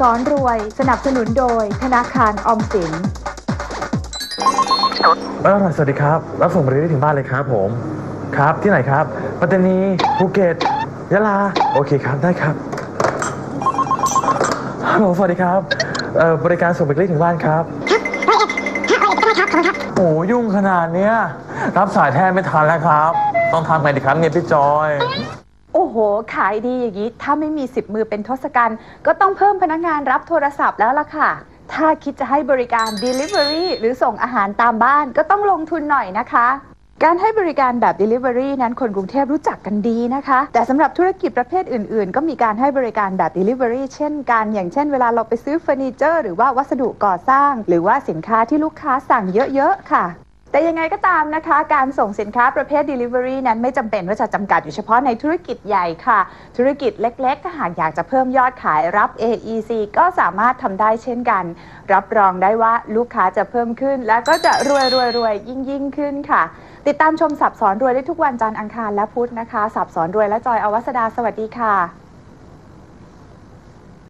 สอนรวย สนับสนุนโดย ธนาคารออมสินเออสวัสดีครับ รับส่งบริได้ถึงบ้านเลยครับผม ครับ ที่ไหนครับ ปัตตานี ภูเก็ต ยะลา โอเคครับ ได้ครับฮัลโหลสวัสดีครับเอ่อบริการส่งเบเกอรี่ถึงบ้านครับ โอ้ยุ่งขนาดเนี้ยรับสายแทบไม่ทันแล้วครับ ต้องทำไงดีครับเนี่ยพี่จอย โอ้โห ขายดีอย่างนี้ ถ้าไม่มี10มือเป็นทศกัณฐ์ก็ต้องเพิ่มพนักงานรับโทรศัพท์แล้วล่ะค่ะ ถ้าคิดจะให้บริการ Delivery หรือส่งอาหารตามบ้านก็ต้องลงทุนหน่อยนะคะ การให้บริการแบบ Delivery นั้นคนกรุงเทพรู้จักกันดีนะคะ แต่สำหรับธุรกิจประเภทอื่น ๆ ก็มีการให้บริการแบบ Delivery เช่นกัน อย่างเช่นเวลาเราไปซื้อเฟอร์นิเจอร์หรือว่าวัสดุก่อสร้าง หรือว่าสินค้าที่ลูกค้าสั่งเยอะ ๆ ค่ะ แต่ยังไงก็ตามนะคะ การส่งสินค้าประเภท Delivery นั้นไม่จำเป็นว่าจะจำกัดอยู่เฉพาะในธุรกิจใหญ่ค่ะ ธุรกิจเล็กๆ ถ้าหากอยากจะเพิ่มยอดขายรับ AEC ก็สามารถทำได้เช่นกัน รับรองได้ว่าลูกค้าจะเพิ่มขึ้น และก็จะรวยรวยรวยยิ่งยิ่งขึ้นค่ะ ติดตามชมสับสอนรวยได้ทุกวันจันทร์อังคารและพุธนะคะ สับสอนรวยและจอยอวัสดาสวัสดีค่ะ